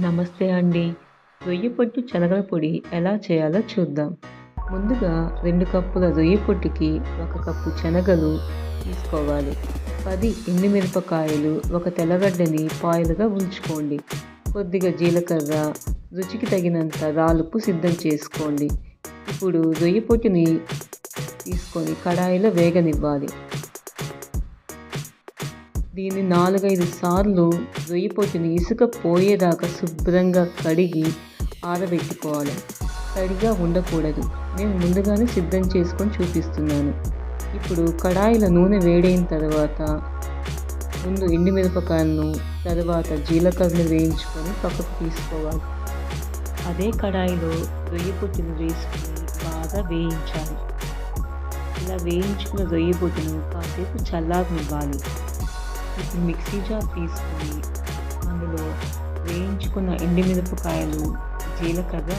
నమస్తే అండి. రొయ్య పొట్టు శనగల పొడి ఎలా చేయాలో చూద్దాం. ముందుగా రెండు కప్పుల రొయ్య పొట్టుకి ఒక కప్పు శనగలు తీసుకోవాలి. పది ఎండుమిరపకాయలు ఒక తెల్లగడ్డని పాయలుగా ఉంచుకోండి. కొద్దిగా జీలకర్ర రుచికి తగినంత రాలుపు సిద్ధం చేసుకోండి. ఇప్పుడు రొయ్య పొట్టుని తీసుకొని కడాయిలో వేగనివ్వాలి. దీన్ని నాలుగైదు సార్లు రొయ్యి పొట్టుని ఇసుక పోయేదాకా శుభ్రంగా కడిగి ఆరబెట్టుకోవాలి. తడిగా ఉండకూడదు. నేను ముందుగానే సిద్ధం చేసుకొని చూపిస్తున్నాను. ఇప్పుడు కడాయిలో నూనె వేడైన తర్వాత ముందు ఎండుమిరపకాయలను తర్వాత జీలకర్రను వేయించుకొని పక్కకు తీసుకోవాలి. అదే కడాయిలో రొయ్యి పొట్టును వేసుకొని బాగా వేయించాలి. ఇలా వేయించుకున్న రొయ్యి పొట్టును కాసేపు చల్లారనివ్వాలి. ఇప్పుడు మిక్సీ జార్ తీసుకొని అందులో వేయించుకున్న ఎండుమిరపకాయలు జీలకర్ర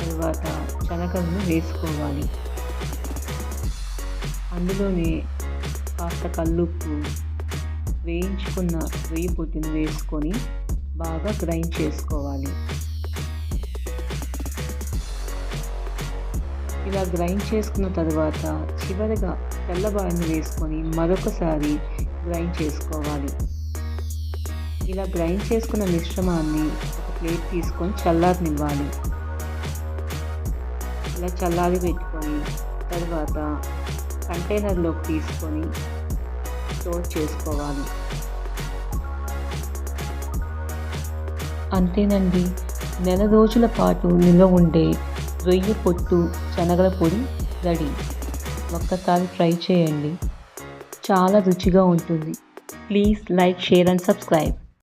తర్వాత శనగలను వేసుకోవాలి. అందులోనే కాస్త కల్లుప్పు వేయించుకున్న వెయ్యి పొట్టును వేసుకొని బాగా గ్రైండ్ చేసుకోవాలి. ఇలా గ్రైండ్ చేసుకున్న తర్వాత చివరిగా తెల్లబాయను వేసుకొని మరొకసారి గ్రైండ్ చేసుకోవాలి. ఇలా గ్రైండ్ చేసుకున్న మిశ్రమాన్ని ఒక ప్లేట్ తీసుకొని చల్లారనివ్వాలి. ఇలా చల్లారి పెట్టుకొని తర్వాత కంటైనర్లోకి తీసుకొని స్టోర్ చేసుకోవాలి. అంతేనండి. నెల రోజుల పాటు నిల్వ ఉండే రొయ్య పొట్టు శనగల పొడి రెడీ. ఒక్కసారి ట్రై చేయండి. చాలా రుచిగా ఉంటుంది. Please like share and subscribe